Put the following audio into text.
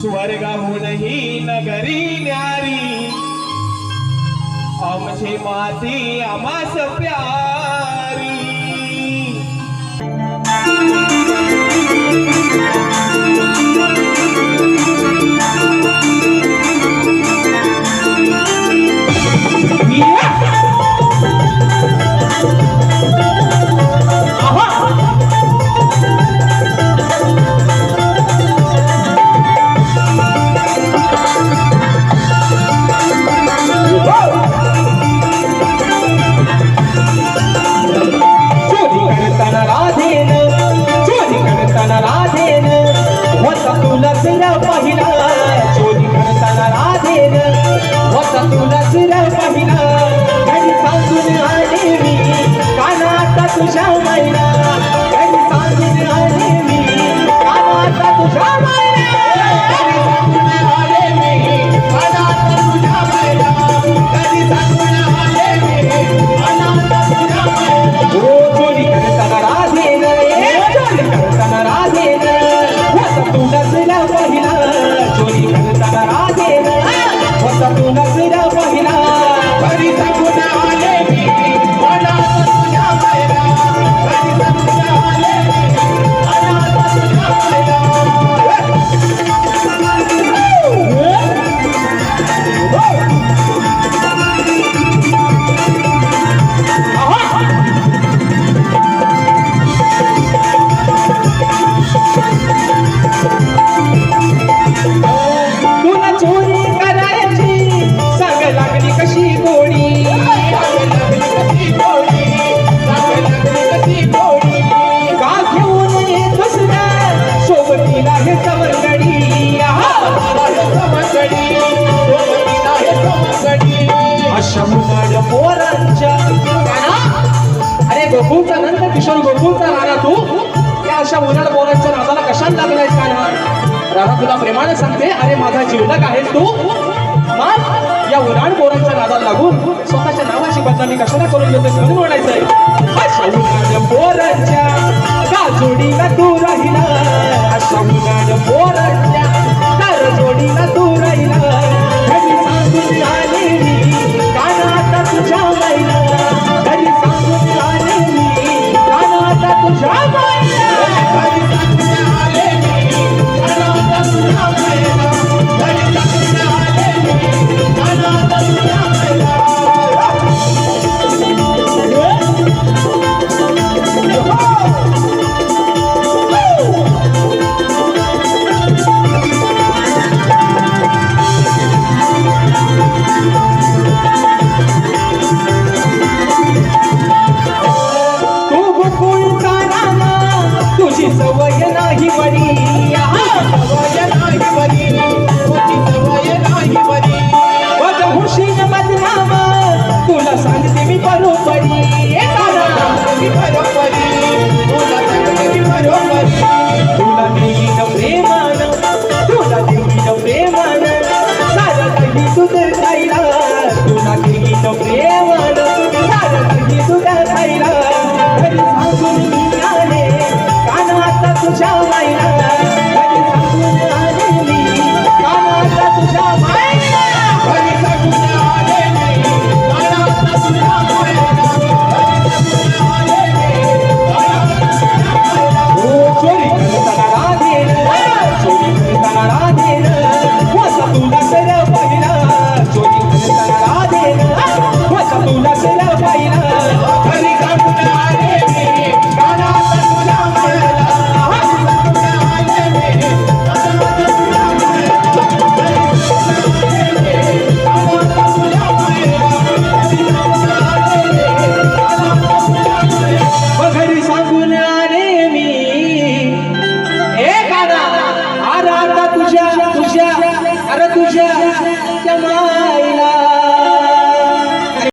स्वर्गहूनही नगरी न्यारी। आमची माती आमास प्यारी। 小妹妹。शंभर पोरांच्या अरे गोकुळचा नंतर किशोर गोकुळचा राणा तू? या अशा उन्हाळ पोरांच्या नादाला कशाला लागलायस का ना राणा तुला प्रेमाने सांगते अरे माझा जीवलक आहेस तू. मग या उन्हाळ पोरांच्या नादाला लागून स्वतःच्या नावाची बदनामी कशाला करून घेतोस? म्हणून म्हणायचंय. अशा पोरांच्या का जोडीला तू राहिला? अशा उन्हाळ पोरांच्या सवय नाही बरी